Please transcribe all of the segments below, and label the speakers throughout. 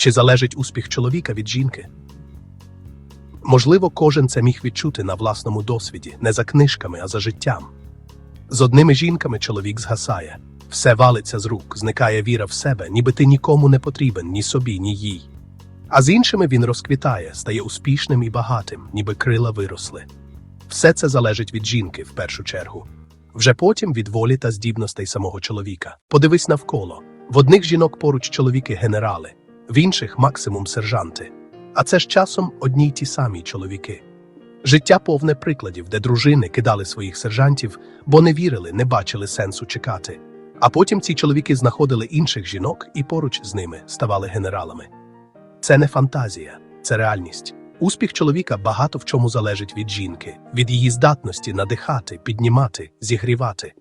Speaker 1: Чи залежить успіх чоловіка від жінки? Можливо, кожен це міг відчути на власному досвіді, не за книжками, а за життям. З одними жінками чоловік згасає, все валиться з рук, зникає віра в себе, ніби ти нікому не потрібен, ні собі, ні їй. А з іншими він розквітає, стає успішним і багатим, ніби крила виросли. Все це залежить від жінки в першу чергу. Вже потім від волі та здібностей самого чоловіка. Подивись навколо. В одних жінок поруч чоловіки генерали, в інших максимум сержанти. А це ж часом одні й ті самі чоловіки. Життя повне прикладів, де дружини кидали своїх сержантів, бо не вірили, не бачили сенсу чекати. А потім ці чоловіки знаходили інших жінок і поруч з ними ставали генералами. Це не фантазія, це реальність. Успіх чоловіка багато в чому залежить від жінки, від її здатності надихати, піднімати, зігрівати.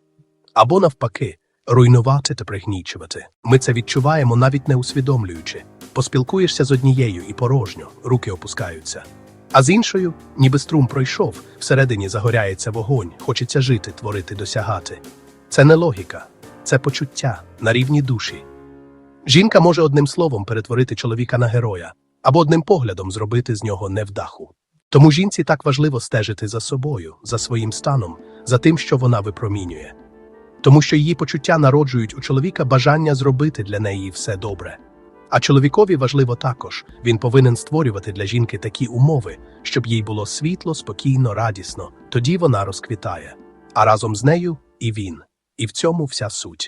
Speaker 1: Або навпаки, руйнувати та пригнічувати. Ми це відчуваємо, навіть не усвідомлюючи. Поспілкуєшся з однією і порожньо, руки опускаються. А з іншою, ніби струм пройшов, всередині загоряється вогонь, хочеться жити, творити, досягати. Це не логіка, це почуття на рівні душі. Жінка може одним словом перетворити чоловіка на героя або одним поглядом зробити з нього невдаху. Тому жінці так важливо стежити за собою, за своїм станом, за тим, що вона випромінює. Тому що її почуття народжують у чоловіка бажання зробити для неї все добре. А чоловікові важливо також він повинен створювати для жінки такі умови, щоб їй було світло, спокійно, радісно, тоді вона розквітає. А разом з нею і він. І в цьому вся суть.